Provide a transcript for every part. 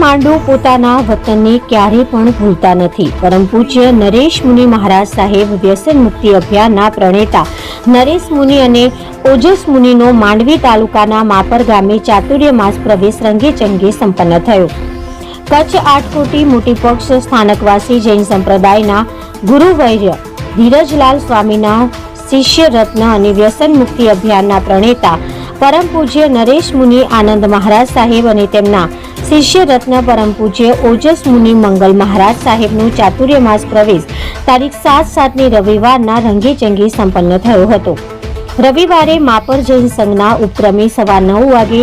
માંડુ પોતાના વતનને ક્યારે પણ ભૂલતા નથી. પરમ પૂજ્ય નરેશ મુનિ મહારાજ સાહેબ વ્યસન મુક્તિ અભિયાનના પ્રણેતા નરેશ મુનિ અને ઓજસ મુનિનો માંડવી તાલુકાના માપર ગામે ચાતુર્ય માસ પ્રવેશ રંગે ચંગે સંપન્ન થયો. કચ્છ આટકોટી મોટી પક્ષ સ્થાનકવાસી જૈન સંપ્રદાયના ગુરુવૈર્ય ધીરજલાલ સ્વામીના શિષ્ય રત્ન અને વ્યસન મુક્તિ અભિયાનના પ્રણેતા પરમ પૂજ્ય નરેશ મુનિ આનંદ મહારાજ સાહેબ અને તેમના શિષ્ય રત્ન પરમ પૂજ્ય ઓજસ મુનિ મંગલ મહારાજ સાહેબનો ચાતુર્ય માસ પ્રવેશ તારીખ સાત સાતની રવિવારના રંગેચંગી સંપન્ન થયો હતો. રવિવારે માપર જૈન સંઘના ઉપક્રમે સવાર નવ વાગે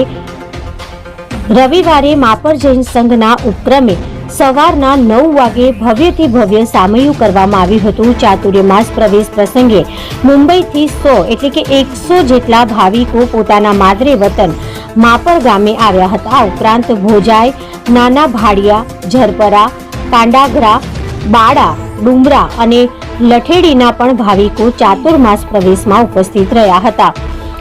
રવિવારે માપર જૈન સંઘના ઉપક્રમે સવારના નવ વાગે ભવ્યથી ભવ્ય સામયું કરવામાં આવ્યું હતું. ચાતુર્ય માસ પ્રવેશ પ્રસંગે મુંબઈથી સો એટલે કે એકસો જેટલા ભાવિકો પોતાના માદરે વતન માપર ગામે આવ્યા હતા. ઉપરાંત ભોજાઈ, નાના ભાડિયા, ઝરપરા, કાંડાગરા બાળા ડુમરા અને લઠેડીના પણ ભાવિકો ચાતુર્માસ પ્રવેશમાં ઉપસ્થિત રહ્યા હતા.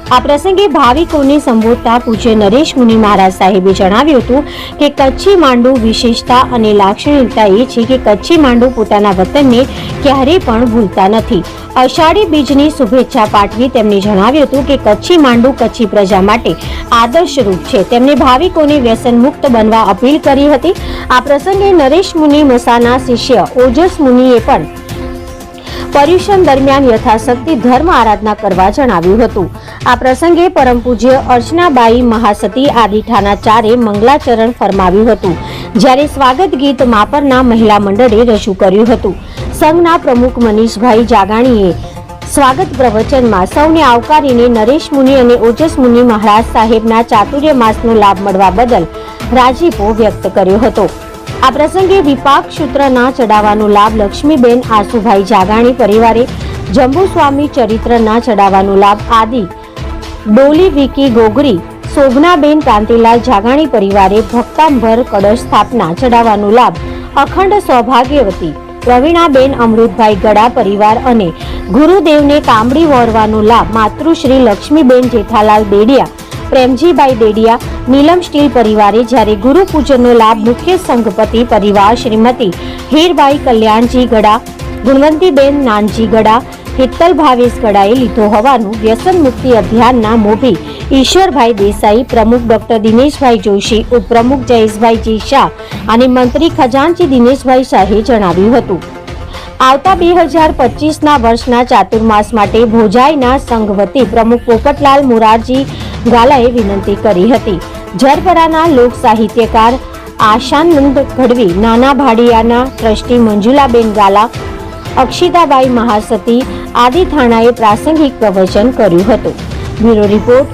આ પ્રસંગે ભાવિકોને સંબોધતા પૂજ્ય નરેશ મુનિ મહારાજ સાહેબે જણાવ્યું હતું કે કચ્છી માંડુ વિશેષતા અને લાક્ષણિકતા એ છે કે કચ્છી માંડુ પોતાના વતનને ક્યારેય પણ ભૂલતા નથી. અષાઢી બીજની શુભેચ્છા પાઠવી તેમણે જણાવ્યું હતું કે કચ્છી માંડુ કચ્છી પ્રજા માટે આદર્શરૂપ છે. તેમણે ભાવિકોને વ્યસન મુક્ત બનવા અપીલ કરી હતી. આ પ્રસંગે નરેશ મુનિ મસાના શિષ્ય ઓજસ મુનિએ પણ પર્યુષણ દરમિયાન યથાશક્તિ ધર્મ આરાધના કરવા જણાવ્યું હતું. આ પ્રસંગે પરમ પૂજ્ય અર્ચનાબાઈ મહાસતી આદિઠાના ચારે મંગલાચરણ ફરમાવ્યું હતું. જ્યારે સ્વાગત ગીત માપરના મહિલા મંડળે રજૂ કર્યું હતું. સંઘના પ્રમુખ મનીષભાઈ જાગાણીએ સ્વાગત પ્રવચનમાં સૌને આવકારીને નરેશ મુનિ અને ઓજસ મુનિ મહારાજ સાહેબના ચાતુર્ય માસનો લાભ મળવા બદલ રાજીપો વ્યક્ત કર્યો હતો. આ પ્રસંગે વિપાક સૂત્રના ચડાવવાનો લાભ લક્ષ્મીબેન આસુભાઈ જાગાણી પરિવારે જંબુસ્વામી ચરિત્રના ચડાવવાનો લાભ આદિ ડોલી વિકી ગોગરી, શોભનાબેન કાંતિલાલ જાગાણી પરિવારે ભક્તાંભર કળશ સ્થાપના ચડાવવાનો લાભ અખંડ સૌભાગ્યવતી પ્રવીણાબેન, અમૃતભાઈ ગડા પરિવાર અને ગુરુદેવને કામડી વોરવાનો લાભ માતૃશ્રી લક્ષ્મીબેન જેઠાલાલ દેડિયા પ્રેમજીભાઈ ડેડિયા, નીલમ સ્ટીલ પરિવારે જ્યારે ગુરુ પૂજનનો લાભ મુખ્ય સંઘપતિ પરિવાર શ્રીમતી હીરબાઈ કલ્યાણજી ગડા, ગુણવંતીબેન નાનજી ગડા હિત્તલ ભાવેશ ગડાએ લીધો હોવાનું વ્યસન મુક્તિ અભિયાનના મોભી ઈશ્વરભાઈ દેસાઈ, પ્રમુખ ડોક્ટર દિનેશભાઈ જોશી, ઉપપ્રમુખ જયેશભાઈ જી શાહ અને મંત્રી ખજાનચી દિનેશભાઈ શાહે જણાવ્યું હતું. આવતા બે હજાર પચીસના વર્ષના ચાતુર્માસ માટે ભોજાઈના સંઘ વતી પ્રમુખ પોપટલાલ મોરારજી ગાલાએ વિનંતી કરી હતી. ઝરપરાના લોક સાહિત્યકાર આશાનંદ ગઢવી, નાના ભાડિયાના ટ્રસ્ટી મંજુલાબેન ગાલા, અક્ષિતાબાઈ મહાસતી આદિ થાણાએ પ્રાસંગિક પ્રવચન કર્યું હતું. Bureau report